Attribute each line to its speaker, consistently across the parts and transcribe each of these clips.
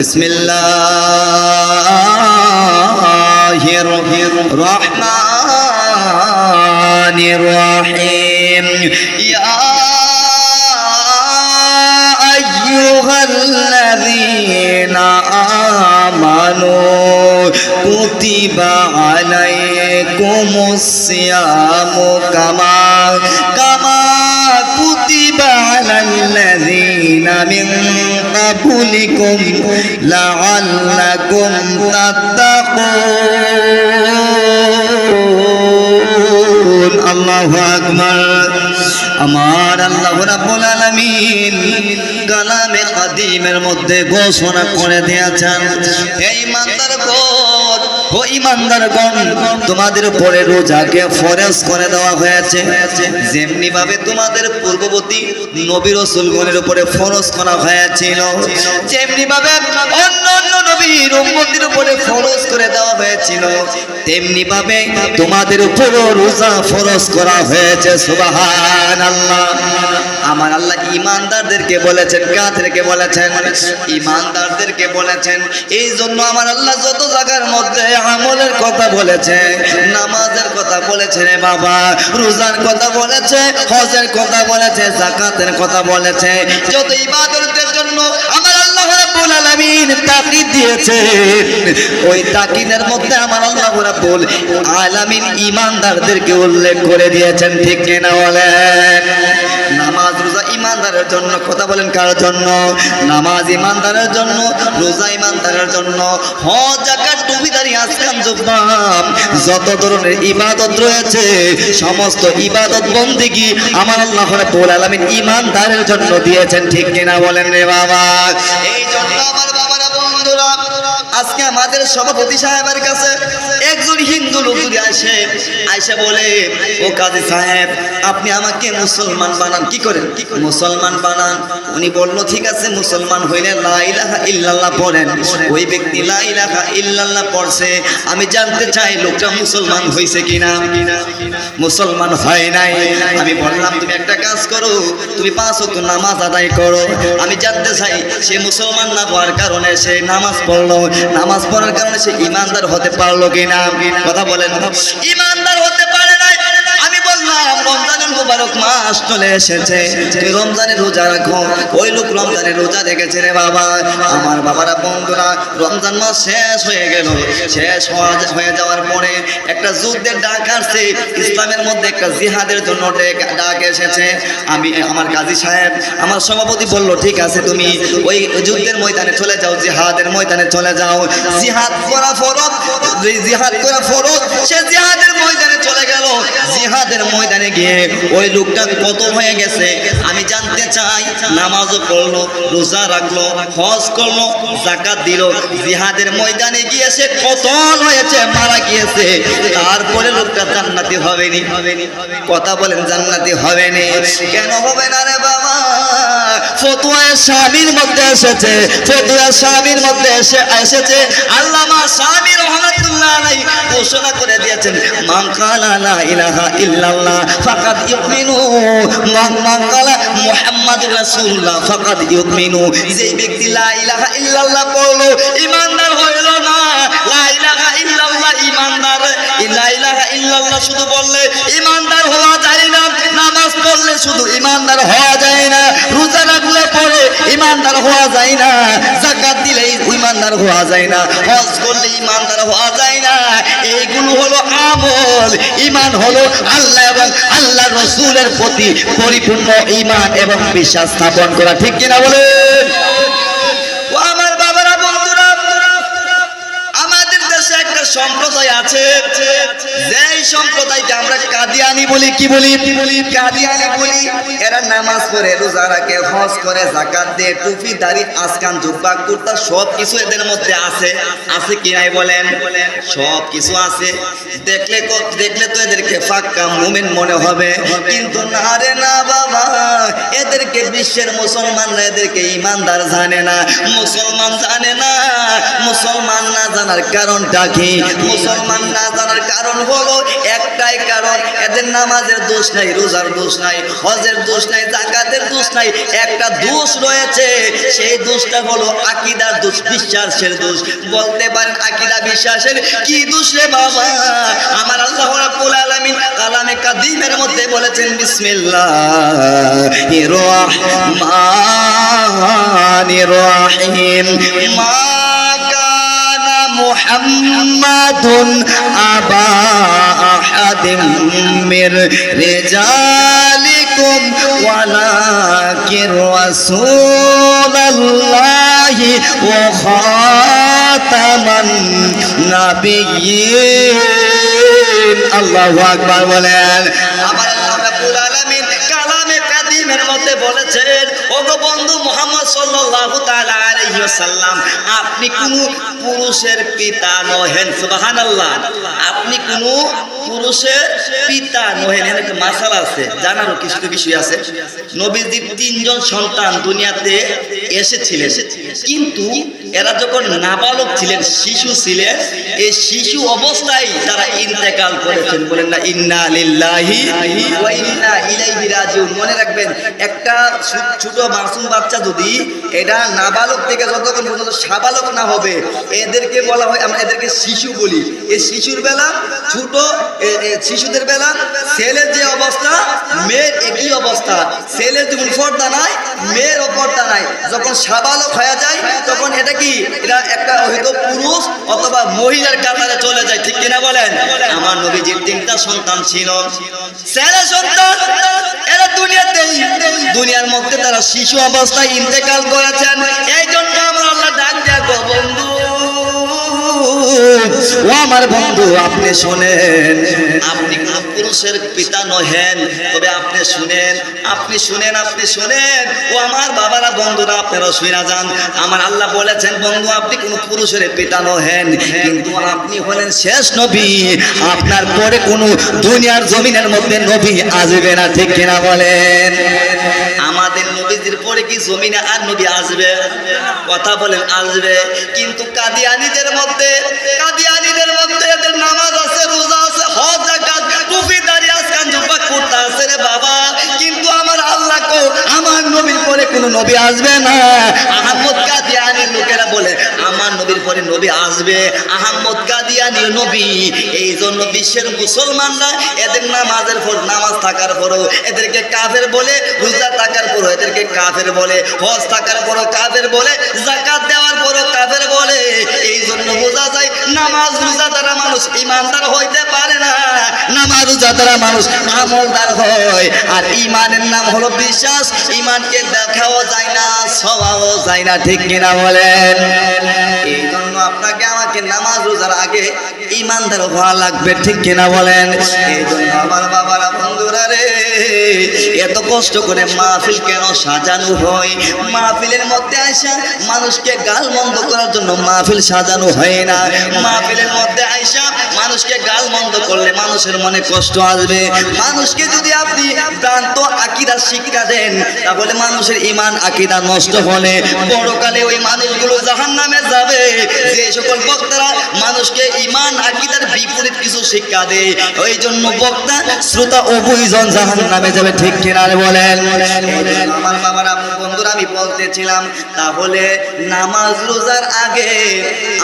Speaker 1: بسم الله الرحمن الرحيم. يا أيها الذين آمنوا كتب عليكم الصيام كما كما كتب على الذين من قبلكم لعلكم تتقون الله أكبر আমার আল্লাহ রাব্বুল আলামিন কালামে কাদিমের মধ্যে ঘোষণা করে দিয়েছেন এই ইমানদার গণ ও ইমানদারগণ, তোমাদের উপরে রোজাকে করে দেওয়া হয়েছে। তোমাদের পূর্ববর্তী করা হয়েছিল অন্য উপরে করে দেওয়া হয়েছিল তেমনি ভাবে তোমাদের উপরও রোজা ফরজ করা হয়েছে আমার আল্লাহ ইমানদারদেরকে বলেছেন, কাদেরকে বলেছেন? ইমানদারদেরকে বলেছেন। এই জন্য আমার আল্লাহ যত জায়গার মধ্যে আমলের কথা বলেছে, নামাজের কথা বলেছে রে বাবা, রোজার কথা বলেছে, হজের কথা বলেছে, জাকাতের কথা বলেছে। যত ইবাদতের জন্য আমার আল্লাহ রাব্বুল আলামিন তাকিদ দিয়েছে ওই তাকিদের মধ্যে আমার আল্লাহ রাব্বুল আলামিন ইমানদারদেরকে উল্লেখ করে দিয়েছেন, ঠিক কিনা বলেন? ইমানদারের জন্য, কথা বলেন কার জন্য? নামাজ ইমানদারের জন্য, রোজা ইমানদারের জন্য। যত ধরনের ইবাদত রয়েছে, সমস্ত ইবাদত বন্দিগি আমার আল্লাহ রাব্বুল ইমানদারের জন্য দিয়েছেন, ঠিক কিনা বলেন রে বাবা? এই জন্য আমার বাবারা বন্ধুরা, আজকে আমাদের সভাপতি সাহেবের কাছে একজন হিন্দু লোক যদি আসে আইসা বলে, ও কাজী সাহেব, আপনি আমাকে মুসলমান বানান। কি করেন? কি মুসলমান বানান। উনি বলল, ঠিক আছে, মুসলমান হইলে লা ইলাহা ইল্লাল্লাহ পড়েন। ওই ব্যক্তি লা ইলাহা ইল্লাল্লাহ পড়ছে। আমি জানতে চাই, লোকটা মুসলমান হয়েছে কিনা? মুসলমান হয় নাই। আমি বললাম, তুমি একটা কাজ করো, তুমি পাঁচ নামাজ আদায় করো। আমি জানতে চাই, সে মুসলমান না হওয়ার কারণে সে নামাজ পড়ল। নামাজ পড়ার কারণে সে ইমানদার হতে পারল কিনা? কথা বলেন। ইমানদার হতে পারে নাই আমি বললাম রমজানের মুবারক মাস চলে এসেছে। তুমি রমজানের রোজা রাখো। ওই লোক রমজানের রোজা রেখেছে রে বাবা। আমার বাবারা, বন্ধুরা, রমজান মাস শেষ হয়ে গেল। শেষ হয়ে যাওয়ার পরে একটা যুদ্ধের ডাক আসছে। ইসলামের মধ্যে একটা জিহাদের জন্য ডাক এসেছে। আমি, আমার কাজী সাহেব, আমার সভাপতি বলল, ঠিক আছে তুমি ওই যুদ্ধের ময়দানে চলে যাও, জিহাদের ময়দানে চলে যাও। জিহাদ করা ফরজ। যে জিহাদ করা ফরজ, সে জিহাদের ময়দানে চলে গেল। জিহাদের ময়দানে গিয়ে ওই লোকটা কত হয়ে গেছে। আমি জানতে চাই, নামাজও পড়ল, রোজা রাখল, হজ করল জাকাত দিল। জিহাদের ময়দানে গিয়ে সে কতল হয়েছে, মারা গিয়েছে। তারপরে লোকটা জান্নাতি হবেনি। কথা বলেন, জান্নাতি হবেনি। কেন হবে না রে বাবা? ফতুয়া স্বামীর মধ্যে এসেছে, ফতুয়া স্বামীর মধ্যে এসে, এসেছে আল্লামা স্বামী রহমাতুল্লাহ আলাইহি ঘোষণা করে দিয়েছেন কালা লা ইলাহা ইল্লাল্লাহ ফাকাদ ইউমিনু। মান মান কালা মুহাম্মাদুর রাসূলুল্লাহ ফাকাদ ইউমিনু। যে ব্যক্তি লা ইলাহা ইল্লাল্লাহ পড়ল ঈমানদার হইল না। লা ইলাহা ইল্লাল্লাহ ঈমানদার লা ইলাহা ইল্লাল্লাহ শুধু বললে ঈমানদার হওয়া যায় না। নামাজ পড়লে শুধু ঈমানদার হওয়া যায় না রোজা রাখলে পরে ঈমানদার হওয়া যায় না যাকাত দিলে ঈমানদার হওয়া যায় না, হজ করলে ঈমানদার হওয়া যায় না। এইগুলো হলো আমল। ঈমান হলো আল্লাহ এবং আল্লাহ রসুলের প্রতি পরিপূর্ণ ঈমান এবং বিশ্বাস স্থাপন করা। ঠিক কিনা বলেন? ও আমার বাবারা, বন্ধুরা, আমাদের দেশে একটা সম্প্রদায় আছে। যেই সম্প্রদায়কে আমরা কাদিয়ানি বলি, কি বলি? কাদিয়ানি বলি, এরা নামাজ পড়ে, রোজা রাখে, হজ করে, জাকাত দেয়, টুপি, দাড়ি, আসকান, জুব্বা, কুর্তা, সব কিছু এদের মধ্যে আছে। আছে কি নাই বলেন? সব কিছু আছে। দেখলে দেখলে তো এদেরকে ফাক্কা মুমিন মনে হবে। কিন্তু না রে না বাবা, এদেরকে বিশ্বের মুসলমানরা এদেরকে ইমানদার জানে না। মুসলমান জানে না, মুসলমান না জানার কারণটা কি? মুসলমান না জানার কারণ হলো একটাই কারণ এদের নামাজের দোষ নাই, রোজার দোষ নাই, হজের দোষ নাই জাকাতের দোষ নাই, একটা দোষ রয়েছে, সেই দোষটা হলো আকিদার দোষ, বিশ্বাসের দোষ। বলতে পারেন আকিদা বিশ্বাসের কি দোষ রে বাবা? আমার আল্লাহ রাব্বুল আলামিন কালামে কাদিমের মধ্যে বলেছেন বিসমিল্লাহির রহমানির রহিম। মা কানা মুহাম্মাদুন আবা মির রিজালিকুম ওয়ালাকিন রাসূলুল্লাহি ওয়া খাতামান নাবিয়্যিন। আল্লাহু আকবার বলেন। আমার আল্লাহ রাব্বুল আলামিন কালামে কাদিমের মধ্যে বলেছেন, ওগো বন্ধু মুহাম্মদ সাল্লাল্লাহু তাআলা আলাইহি ওয়াসাল্লাম, আপনি কোন পুরুষের পিতা নহেন, সুবহানাল্লাহ। আপনি কোন পুরুষের পিতা নহেন এর একটা মাসালা আছে জানারও কিছু বিষয় আছে। নবীজির তিনজন সন্তান দুনিয়াতে এসেছিলেন। কিন্তু এরা যখন নাবালক ছিলেন, শিশু ছিলেন, এই শিশু অবস্থায় তারা ইন্তেকাল করেছেন। বলেন না, ইন্না লিল্লাহি ওয়া ইন্না ইলাইহি রাজিউন। মনে রাখবেন, একটা ছোট মাসুম বাচ্চা যদি এটা নাবালক থেকে যতক্ষণ পর্যন্ত সাবালক না হবে এদেরকে বলা হয়, আমরা এদেরকে শিশু বলি। এই শিশুর বেলা, ছোট শিশুদের বেলা, ছেলের যে অবস্থা, মেয়ের একই অবস্থা। ছেলের যখন পর্দা নাই, মেয়ের পর্দা নাই। যখন সাবালক হয়ে যায়, তখন এটা কি? এটা একটা হয়তো পুরুষ অথবা মহিলার কাতারে চলে যায়। ঠিক কিনা বলেন? আমার নবীজির তিনটা সন্তান ছিল। ছেলে সন্তান, এরা দুনিয়াতেই, দুনিয়ার মধ্যে তারা শিশু অবস্থায় ইন্তেকাল করেছেন। এই জন্য আমরা আল্লাহ ডাক বন্ধু আমার বন্ধু, আপনি শুনেন। আপনি পুরুষের পিতা নহেন, তবে আপনি শুনেন আপনি শুনেন আপনি শুনেন। ও আমার বাবারা, বন্ধুরা, আপনারা শুনে যান। আমার আল্লাহ বলেছেন, বন্ধু, আপনি কোন পুরুষের পিতা নহেন, কিন্তু আপনি হলেন শেষ নবী। আপনার পরে কোনো দুনিয়ার জমিনের মধ্যে নবী আসবে না, ঠিক কিনা বলেন? আমাদের নবীদের পরে কি জমিনে আর নবী আসবে? কথা বলেন, আসবে। কিন্তু কাদিয়ানিদের মধ্যে কাদিয়ানিদের মধ্যে এদের নামাজ আছে রোজা আছে হজ জাকাত। টুপি দাঁড়িয়ে বাবা। নবীর পরে কোনো নবী আসবে না। আহমদ কাদিয়ানির লোকেরা বলে, আমার নবীর পরে নবী আসবে। আহমদ কাদিয়ানি নবী। এই জন্য বিশ্বের মুসলমানরা এদের নামাজের পর, নামাজ থাকার পরও এদেরকে কাফের বলে, রোজা থাকার পরও এদেরকে কাফের বলে, হজ থাকার পরও কাফের বলে জাকাত দেওয়ার পরও কাফের বলে। এই জন্য বোঝা যায়, নামাজ রোজা দ্বারা মানুষ ইমানদার হইতে পারে না। নামাজ যাতারা মানুষ আমলদার হয়। আর ইমানের নাম হলো বিশ্বাস। ইমানকে দেখাও যায় না সবাও যায় না, ঠিক কিনা বলেন? এই জন্য আপনাকে আমাকে নামাজ রোজার আগে ইমানদার হওয়া লাগবে, ঠিক কিনা বলেন? এই জন্য আমার বাবারা, বন্ধুরা রে এত কষ্ট করে মাহফিল কেন সাজানো হয়? মাহফিলের মধ্যে আইসা মানুষকে গাল মন্দ করার জন্য মাহফিল সাজানো হয় না। মাহফিলের মধ্যে আইসা মানুষকে গাল মন্দ করলে মানুষের মনে কষ্ট আসবে। মানুষকে যদি আপনি ভ্রান্ত আকিদা শিক্ষা দেন, তাহলে মানুষের ইমান আকিদা নষ্ট হলে বড়কালে ওই মানুষগুলো জাহান নামে যাবে। যে সকল বক্তারা মানুষকে ইমান আকিদার বিপরীত কিছু শিক্ষা দেয়, ওই জন্য বক্তা, শ্রোতা উভয়জন জাহান নামে যাবে ঠিক কিনা বলেন। আমার বাবার বন্ধুরা, আমি বলতেছিলাম, তাহলে নামাজ রোজার আগে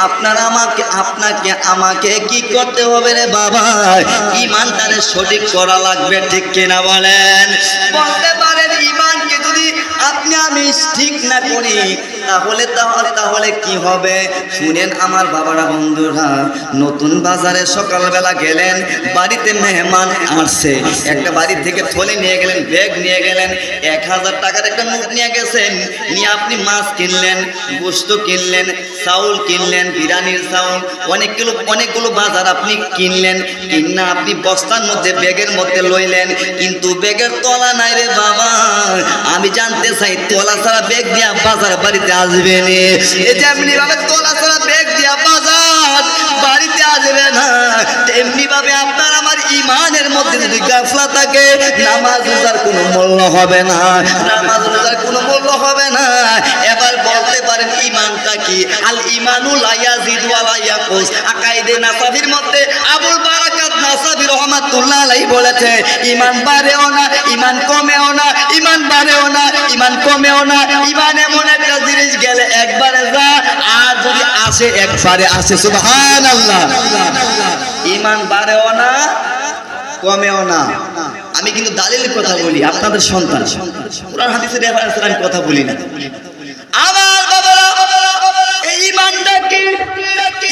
Speaker 1: আপনার আমাকে, আপনাকে, আমাকে কি করতে হবে রে বাবা? ইমানটারে সঠিক করা লাগবে ঠিক কিনা বলেন? বলতে পারেন ইমানকে যদি আপনি আমি ঠিক না করি, তাহলে তাহলে তাহলে কি হবে? শুনেন আমার বাবারা, বন্ধুরা, নতুন বাজারে সকালবেলা গেলেন, বাড়িতে মেহমান আসছে। একটা বাড়ি থেকে থলে নিয়ে গেলেন, ব্যাগ নিয়ে গেলেন, এক হাজার টাকার একটা নোট নিয়ে গেছেন। নিয়ে আপনি মাছ কিনলেন গোস্ত কিনলেন, চাউল কিনলেন, বিরিয়ানির চাউল, অনেকগুলো অনেকগুলো বাজার আপনি কিনলেন, কিনা আপনি বস্তার মধ্যে, ব্যাগের মধ্যে লইলেন, কিন্তু ব্যাগের তলা নাই রে বাবা। আমি জানতে চাই তলা ছাড়া ব্যাগ দিয়া বাজার বাড়িতে আসবে তলা ছাড়া ব্যাগ দিয়া বাজার বাড়িতে আসবে না, তেমনি ভাবে আপনার আমার ইমানের মধ্যে যদি গাফলা থাকে, নামাজ রোজার কোনো মূল্য হবে না, নামাজ রোজার কোনো মূল্য হবে না। এবার বলতে পারেন ইমানটা কি? আল ইমানু লাইয়াজিদ ওয়া লাইয়াকুস আকাইদে নাসাবির মধ্যে আবুল বারাকাত আমি কিন্তু দালিলের কথা বলি, আপনাদের সন্তান। আমি কথা বলি না। আমার ইমানটা কি?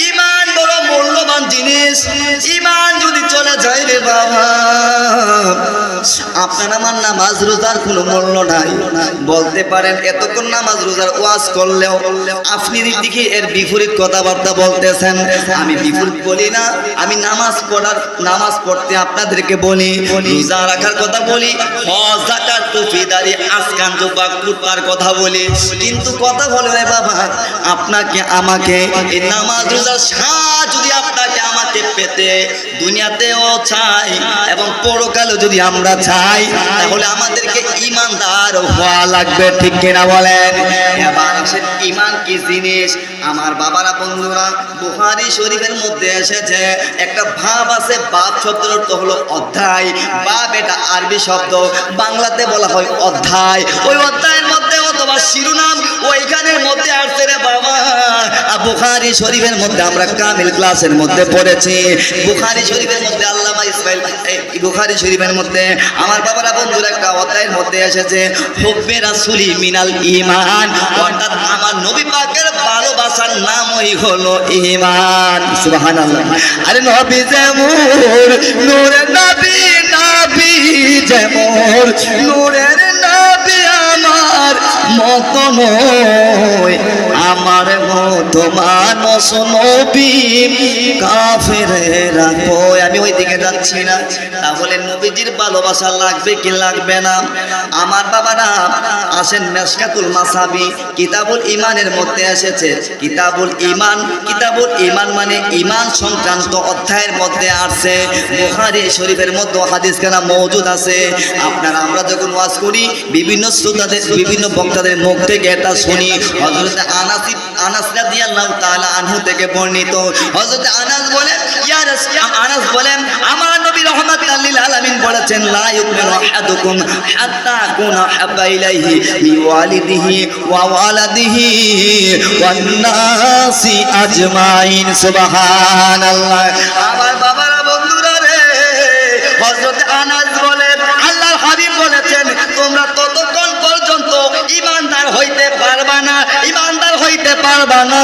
Speaker 1: ইমান মূল্যবান জিনিস। ইমান যদি চলে যায় রে বাবা, আপনার আমার নামাজ রোজার কোনো মূল্য নাই। বলতে পারেন, এতক্ষণ নামাজ রোজার ওয়াজ করলেও আপনি দিকে এর বিপরীত কথাবার্তা বলতেছেন। আমি বিপরীত বলি না, আমি নামাজ পড়ার, নামাজ পড়তে আপনাদেরকে বলি, রোজা রাখার কথা বলি কথা বলি। কিন্তু কথা বলে বাবা, আপনাকে, আমাকে এই নামাজ রোজার স্বাদ যদি আপনাকে আমাকে পেতে দুনিয়াতেও চাই এবং পরকালেও যদি আমরা চাই, তাহলে আমাদেরকে ইমানদার হওয়া লাগবে, ঠিক কিনা বলেন? ইমান কি জিনিস? আমার বাবারা, বন্ধুরা বুহারি শরীফের মধ্যে এসেছে, একটা ভাব আছে বাপ শব্দের অর্থ হলো অধ্যায়। বাপ এটা আরবি শব্দ, বাংলাতে বলা হয় অধ্যায়। ওই অধ্যায়ের অথবা শিরোনাম ওইখানের মধ্যে আসছে রে বাবা। বুখারি শরীফের মধ্যে আমরা কামিল ক্লাসের মধ্যে পড়েছি। বুখারি শরীফের মধ্যে আল্লামা ইসমাইল, এই বুখারি শরীফের মধ্যে আমার বাবারা বন্ধুরা একটা অধ্যায়ের মধ্যে এসেছে, হুব্বে রাসুলি মিনাল ইমান অর্থাৎ আমার নবী পাকের ভালোবাসার নামই হলো ইমান সুবহানাল্লাহ। আরে নবী যেমন, নূরের নবী নবী যেমন, নূরের আমার মত নয়। আমার মতো মানুষ নবী, কাফেরেরা কয় আমি ওই দিকে যাচ্ছি না। তাহলে নবীজির ভালোবাসা লাগবে কি লাগবে না? আমার বাবারা আসেন মেশকাতুল মাসাবি, কিতাবুল ইমানের মধ্যে এসেছে। কিতাবুল ইমান কিতাবুল ইমান মানে ইমান সংক্রান্ত অধ্যায়ের মধ্যে আসছে। বুখারী শরীফের মধ্যে হাদিস খানা মজুদ আছে। আপনারা, আমরা যখন ওয়াজ করি, বিভিন্ন শ্রোতাদের, বিভিন্ন বক্তাদের মুখ থেকে এটা শুনি হযরত আনাস আনাস রাদিয়াল্লাহু তাআলা আনহু থেকে বর্ণিত। হযরত আনাস বলেন, ইয়া রাসূল, আনাস বলেন, আমার নবী রাহমাতুল লিল আলামিন বলেছেন, লা ইউমিনু আহাদুকুম হাত্তা কুনা হাব্বা ইলাইহি ওয়া ওয়ালাদিহি ওয়ান নাসি আজমাইন। সুবহানাল্লাহ। আমার বাবারা, বন্ধুরা রে, হযরত আনাস বলেন, আল্লাহর হাবিব বলেছেন, তোমরা ততক্ষণ পর্যন্ত ইমানদার হইতে পারবা না ইমানদার হইতে পারবা না।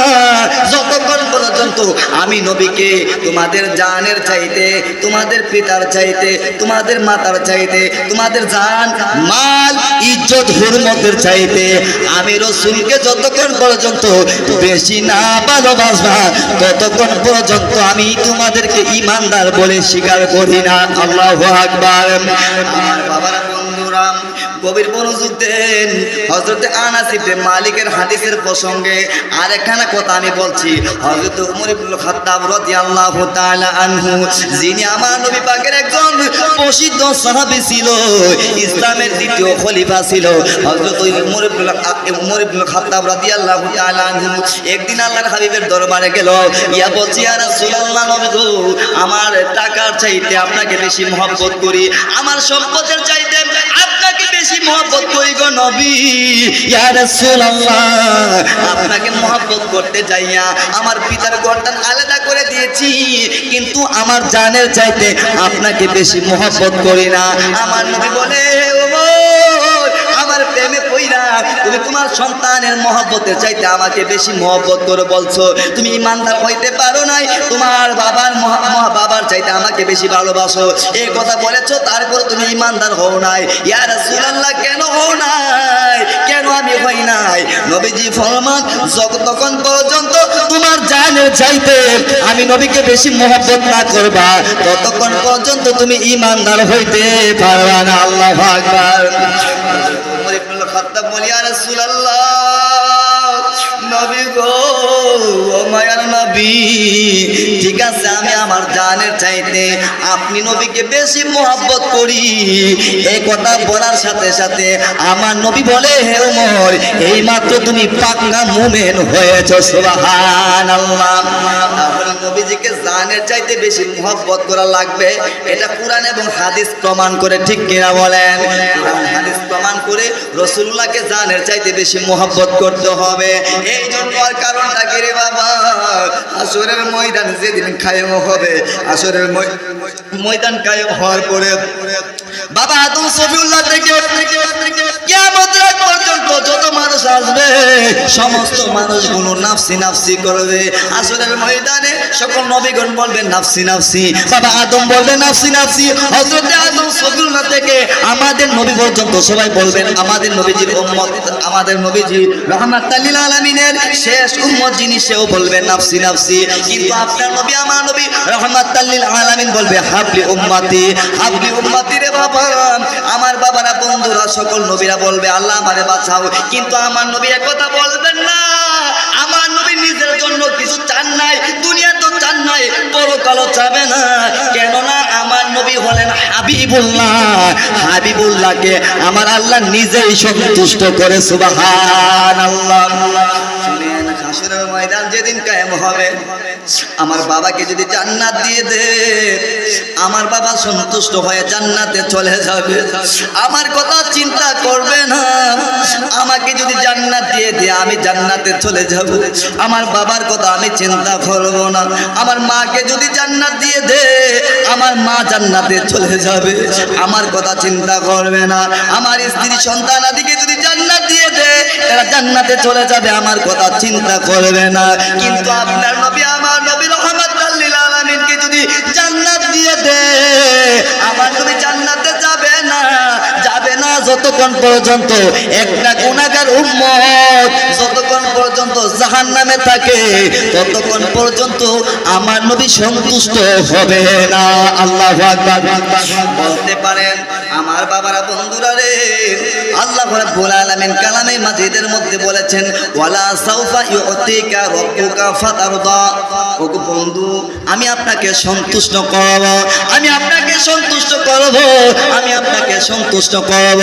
Speaker 1: যতক্ষণ পর্যন্ত আমি নবীকে তোমাদের জানের চাইতে, তোমাদের পিতার চাইতে, তোমাদের মাতার চাইতে, তোমাদের জান, মাল, ইজ্জত, হুরমতের চাইতে আমি রসুলকে যতক্ষণ পর্যন্ত বেশি না ভালোবাসবা, ততক্ষণ পর্যন্ত আমি তোমাদেরকে ইমানদার বলে স্বীকার করি না। আল্লাহ আকবার। আমার বাবারা বন্ধুরা গভীর মনোযোগ হজরত আনাস ইবনে মালিকের হাদিসের প্রসঙ্গে আর আরেকখানা কথা আমি বলছি। হজরত উমর ইবনুল খাত্তাব রাদিয়াল্লাহু তাআলা আনহু, যিনি আমার নবী পাকের একজন প্রসিদ্ধ সাহাবী ছিল, ইসলামের দ্বিতীয় খলিফা ছিল। হজরত উমর ইবনুল উমর ইবনুল খাত্তাব রাদিয়াল্লাহু তাআলা আনহু একদিন আল্লাহর হাবিবের দরবারে গেল। ইয়া বলছি, ইয়া রাসূলুল্লাহ নবী গো, আমার টাকার চাইতে আপনাকে বেশি মহব্বত করি। আমার সম্পদের চাইতে বেশি মহব্বত করি গো নবী। ইয়া রাসূলুল্লাহ। আপনাকে মহব্বত করতে যাইয়া আমার পিতার গর্দান আলাদা করে দিয়েছি। কিন্তু আমার জানের চাইতে আপনাকে বেশি মহব্বত করি না। আমার নবী বলে আমার প্রেমে পইরা তুমি তোমার সন্তানের মহব্বতের চাইতে আমাকে বেশি মহব্বত করে বলছো। তুমি ইমানদার হইতে পারো নাই, তোমার বাবার বাবার চাইতে আমাকে বেশি ভালোবাসো। এই কথা বলেছ, তারপর তুমি ইমানদার হও নাই। ইয়া রাসূলুল্লাহ, কেন হও নাই? কেন আমি হই নাই? নবীজি ফরমান যতক্ষণ পর্যন্ত তোমার জানের চাইতে আমি নবীকে বেশি মহব্বত না করবা। ততক্ষণ পর্যন্ত তুমি ইমানদার হইতে পারবা না, আল্লাহ ইবনুল বলি নবী গো। মায়ার নবী। ঠিক আছে, আমি আমার জানের চাইতে আপনি নবীকে বেশি মোহাব্বত করি। এই কথা বলার সাথে সাথে আমার নবী বলে, হে এই মাত্র তুমি মুমেন হয়েছ সুবহান আল্লাহ তাহলে নবীজিকে জানের চাইতে বেশি মোহাব্বত করা লাগবে। এটা কোরআন এবং হাদিস প্রমাণ করে, ঠিক কিনা বলেন? হাদিস প্রমাণ করে রসুল্লাহকে জানের চাইতে বেশি মোহাব্বত করতে হবে। এই জন্য কারণটা কি রে বাবা? আসরের ময়দান যেদিন কায়েম হবে, আসরের ময়দান কায়েম হওয়ার পরে বাবা আদম সফিউল্লাহ থেকে আদম থেকে আমাদের নবী পর্যন্ত সবাই বলবেন, আমাদের নবীজির আমাদের নবীজি রহমাতুল লিল আলামিনের শেষ উম্মত যিনি সেও বলবেন নাফসি নাফসি। কিন্তু আপনার নবী, আমার নবী রহমাতুল লিল আলামিন বলবে, হাবলি হাবলি রে বাবা। আমার বাবারা, বন্ধুরা, সকল নবীরা বলবে, আল্লাহ আমারে বাঁচাও। কিন্তু আমার নবী কথা বলবেন না। আমার নবী নিজের জন্য কিছু চান নাই, দুনিয়া তো চান নাই চাবে না। কেননা আমার নবী হলেন হাবিবুল্লাহ। হাবিবুল্লাহকে আমার আল্লাহ নিজেই সন্তুষ্ট করে আল্লাহ হাসরের ময়দান যেদিন কায়েম হবে। আমার বাবাকে যদি জান্নাত দিয়ে দে, আমার বাবা সন্তুষ্ট হয়ে জান্নাতে চলে যাবে। আমার কথা চিন্তা করবে না। আমাকে যদি জান্নাত দিয়ে দে, আমি জান্নাতে চলে যাব। আমার বাবার কথা আমি চিন্তা করব না। আমার মাকে যদি জান্নাত দিয়ে দে, আমার মা জান্নাতে চলে যাবে। আমার কথা চিন্তা করবে না। আমার স্ত্রী সন্তান আদিকে যদি জান্নাত দিয়ে দে, তারা জান্নাতে চলে যাবে। আমার কথা চিন্তা করবে না। কিন্তু আপনার নবী আমার নবী রহমাতুল লিল যদি জান্নাত দিয়ে দে আমার তুমি জান্নাতে যাবে না যাবে না যতক্ষণ পর্যন্ত একটা গুণাগার উম্মত, যতক্ষণ পর্যন্ত জাহান নামে থাকে, ততক্ষণ পর্যন্ত আমার নবী সন্তুষ্ট হবে না। আল্লাহ বলতে পারেন, আমার বাবারা বন্ধুরা রে, আল্লাহ রাব্বুল আলামিন কালামে মাজিদের মধ্যে বলেছেন, ওয়ালা সাউফা ইউতিকা রাব্বুকা ফাতারদা। ও বন্ধু, আমি আপনাকে সন্তুষ্ট করব, আমি আপনাকে সন্তুষ্ট করব, আমি আপনাকে সন্তুষ্ট করব।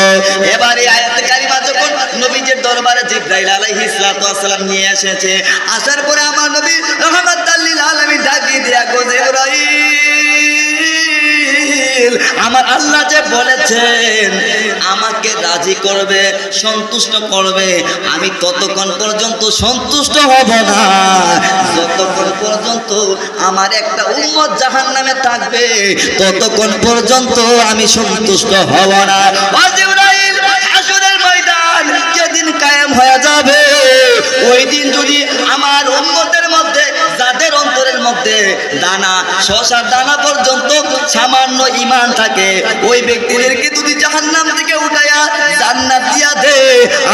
Speaker 1: এবারে আয়াতে কারিমা যখন নবীজির দরবারে জিব্রাইল আলাইহিস সালাতু ওয়াসালাম নিয়ে এসেছে। আসার পরে আমার নবী রহমাতুল লিল আলামিন ডাকিয়ে দিয়া, গো জিব্রাইল, আমার আল্লাহ যে বলেছেন, আমাকে রাজি করবে, সন্তুষ্ট করবে। আমি ততক্ষণ পর্যন্ত সন্তুষ্ট হব না। যতক্ষণ পর্যন্ত আমার একটা উম্মত জাহান নামে থাকবে, ততক্ষণ পর্যন্ত আমি সন্তুষ্ট হব না। দিন যদি আমার উম্মতের মধ্যে, যাদের অন্তরের মধ্যে দানা, শশার দানা পর্যন্ত সামান্য ইমান থাকে, ওই ব্যক্তিদেরকে যদি জাহান্নাম থেকে উঠাইয়া জান্নাত দিয়া দে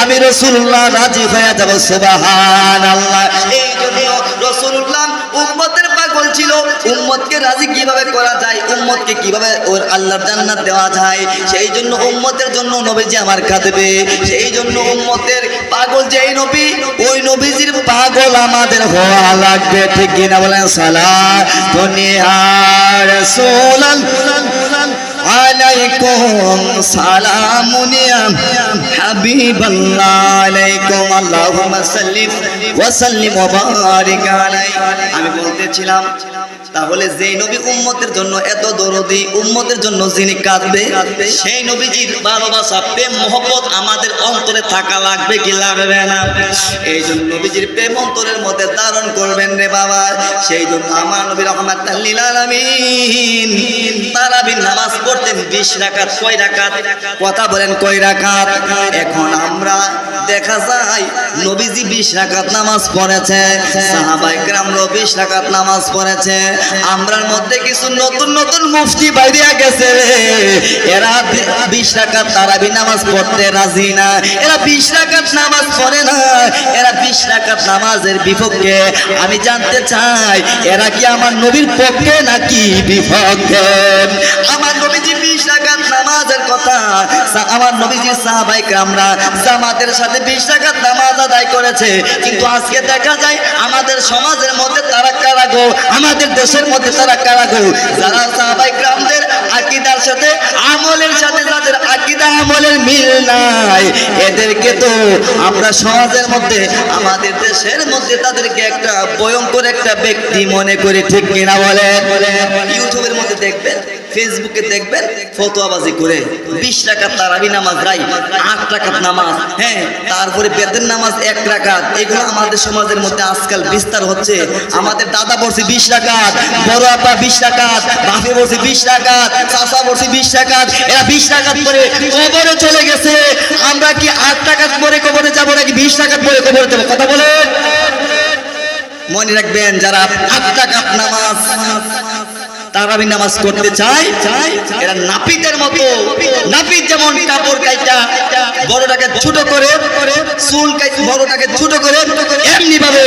Speaker 1: আমি রসুল্লাহ রাজি হয়ে যাব। সুবাহান আল্লাহ এই জন্য রসুল্লাহ উম্মতের পাগল ছিল উম্মতকে রাজি কীভাবে করা যায়? উম্মতকে কীভাবে ওর আল্লাহর জান্নাত দেওয়া যায়? সেই জন্য উম্মতের জন্য নবীজি আমার কাঁদবে। সেই জন্য উম্মতের পাগল যেই নবী, ওই নবীজির পাগল আমাদের হওয়া লাগবে। ঠিক কিনা বলেন সালা দুনিয়ার সোলান আলাইকুম সালামুনিয়া হাবিবাল্লাহ আলাইকুম। আল্লাহুম্মা সাল্লি ওয়া সাল্লিম ওয়া বারিক আলাই আমি বলতেছিলাম তাহলে যেই নবী উম্মতের জন্য এত দরদি, উম্মতের জন্য যিনি কাঁদবে, সেই নবীজির ভালোবাসা, প্রেম, মহব্বত আমাদের অন্তরে থাকা লাগবে কি লাগবে না? এই জন্য নবীজির প্রেম অন্তরের মধ্যে ধারণ করবেন রে বাবা। সেই জন্য আমার নবী রহমাতুল্লিল আলামিন তারাবির নামাজ পড়তেন 20 রাকাত, কয় রাকাত? কথা বলেন কয় রাকাত? এখন আমরা দেখা যায় নবীজি 20 রাকাত নামাজ পড়েছে, সাহাবায়ে কেরামরাও 20 রাকাত নামাজ পড়েছে। আমরার মধ্যে কিছু নতুন নতুন মুফতি বাইরিয়া গেছে। এরা 20 রাকাত তারাবি নামাজ পড়তে রাজি না। এরা বিশ টাকার নামাজ পড়ে না। এরা বিশ টাকার নামাজের বিপক্ষে। আমি জানতে চাই, এরা কি আমার নবীর পক্ষে নাকি বিপক্ষে? আমার নবীজি বিশ রাকাত নামাজের কথা। আমার নবীজির সাহাবাই আমরা জামাতের সাথে বিশ রাকাত নামাজ আদায় করেছে। কিন্তু আজকে দেখা যায় আমাদের সমাজের মধ্যে তারা কারা গো? আমাদের দেশের মধ্যে তারা কারা গো? যারা সাহাবাই গ্রামদের আকিদার সাথে আমলের সাথে যাদের আকিদা আমলের মিল নাই এদেরকে তো আমরা সমাজের মধ্যে আমাদের দেশের মধ্যে তাদেরকে একটা ভয়ঙ্কর একটা ব্যক্তি মনে করে ঠিক কিনা বলেন। ইউটিউবের মধ্যে দেখবেন? ফেসবুকে দেখবেন, ফতোয়াবাজি করে। বিশ টাকা তারাবি নামাজ, রাই, আট টাকার নামাজ হ্যাঁ তারপরে বেদের নামাজ এক রাকাত। এগুলো আমাদের সমাজের মধ্যে আজকাল বিস্তার হচ্ছে। আমাদের দাদা পড়ছে বিশ টাকাত বড় আপা বিশ টাকাত বাপে পড়ছে বিশ টাকাত চাষা পড়ছে বিশ টাকাত এরা বিশ টাকাত করে কবরে চলে গেছে। আমরা কি আট টাকাত পরে কবরে যাব নাকি বিশ টাকাত পরে কবরে যাব? কথা বলে মনে রাখবেন, যারা আট টাকাত নামাজ তারাবি নামাজ করতে চায় এরা নাপিতের মতো। নাপিত যেমন কাপড় কাইটা বড়টাকে ছোট করে, চুল বড়টাকে ছোট করে এমনি ভাবে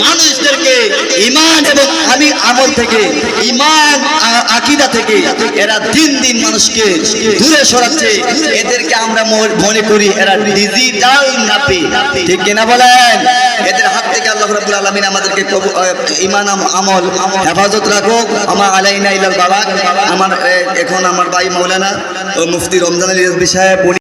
Speaker 1: মানুষদেরকে ইমান এবং আমি আমল থেকে ইমান আকিদা থেকে এরা দিন দিন মানুষকে দূরে সরাচ্ছে। এদেরকে আমরা মনে করি এরা ডিজিটাল নাপি ঠিক কিনা বলেন? এদের হাত থেকে আল্লাহ রাব্বুল আলামিন আমাদেরকে ইমান আম- আমল হেফাজত রাখো আমার আলাইনা আমার এখন আমার ভাই মৌলানা মুফতি রমজান আলী সাহেব